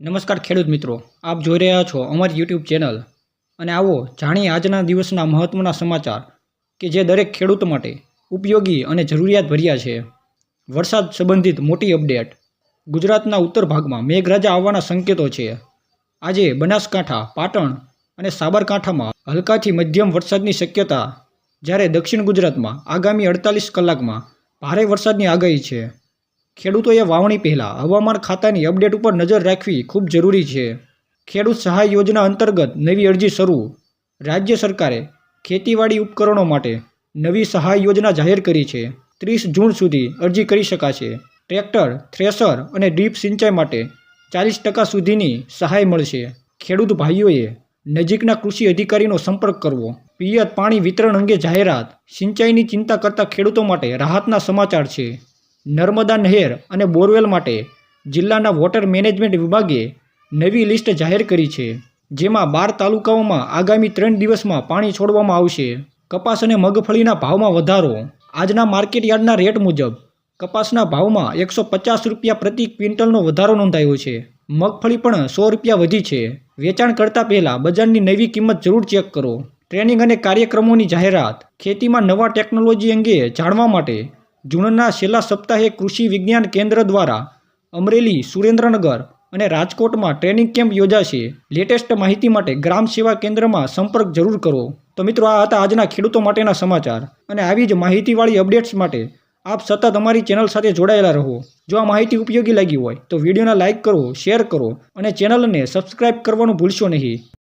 નમસ્કાર ખેડૂત મિત્રો, આપ જોઈ રહ્યા છો અમારી યુટ્યુબ ચેનલ. અને આવો જાણીએ આજના દિવસના મહત્ત્વના સમાચાર કે જે દરેક ખેડૂત માટે ઉપયોગી અને જરૂરિયાત ભર્યા છે. વરસાદ સંબંધિત મોટી અપડેટ. ગુજરાતના ઉત્તર ભાગમાં મેઘરાજા આવવાના સંકેતો છે. આજે બનાસકાંઠા, પાટણ અને સાબરકાંઠામાં હલકાથી મધ્યમ વરસાદની શક્યતા, જ્યારે દક્ષિણ ગુજરાતમાં આગામી અડતાલીસ કલાકમાં ભારે વરસાદની આગાહી છે. ખેડૂતોએ વાવણી પહેલાં હવામાન ખાતાની અપડેટ ઉપર નજર રાખવી ખૂબ જરૂરી છે. ખેડૂત સહાય યોજના અંતર્ગત નવી અરજી શરૂ. રાજ્ય સરકારે ખેતીવાડી ઉપકરણો માટે નવી સહાય યોજના જાહેર કરી છે. ત્રીસ જૂન સુધી અરજી કરી શકાશે. ટ્રેક્ટર, થ્રેસર અને ડ્રીપ સિંચાઈ માટે ચાલીસ ટકા સુધીની સહાય મળશે. ખેડૂત ભાઈઓએ નજીકના કૃષિ અધિકારીનો સંપર્ક કરવો. પિયત પાણી વિતરણ અંગે જાહેરાત. સિંચાઈની ચિંતા કરતા ખેડૂતો માટે રાહતના સમાચાર છે. નર્મદા નહેર અને બોરવેલ માટે જિલ્લાના વોટર મેનેજમેન્ટ વિભાગે નવી લિસ્ટ જાહેર કરી છે, જેમાં બાર તાલુકાઓમાં આગામી ત્રણ દિવસમાં પાણી છોડવામાં આવશે. કપાસ અને મગફળીના ભાવમાં વધારો. આજના માર્કેટ યાર્ડના રેટ મુજબ કપાસના ભાવમાં એકસો પચાસ રૂપિયા પ્રતિ ક્વિન્ટલનો વધારો નોંધાયો છે. મગફળી પણ સો રૂપિયા વધી છે. વેચાણ કરતા પહેલાં બજારની નવી કિંમત જરૂર ચેક કરો. ટ્રેનિંગ અને કાર્યક્રમોની જાહેરાત ખેતીમાં નવા ટેકનોલોજી અંગે જાણવા માટે જૂનના છેલ્લા સપ્તાહે કૃષિ વિજ્ઞાન કેન્દ્ર દ્વારા અમરેલી, સુરેન્દ્રનગર અને રાજકોટમાં ટ્રેનિંગ કેમ્પ યોજાશે. લેટેસ્ટ માહિતી માટે ગ્રામ સેવા કેન્દ્રમાં સંપર્ક જરૂર કરો. તો મિત્રો, આ હતા આજના ખેડૂતો માટેના સમાચાર. અને આવી જ માહિતીવાળી અપડેટ્સ માટે આપ સતત અમારી ચેનલ સાથે જોડાયેલા રહો. જો આ માહિતી ઉપયોગી લાગી હોય, તો વિડીયોને લાઇક કરો, શેર કરો અને ચેનલને સબસ્ક્રાઇબ કરવાનું ભૂલશો નહીં.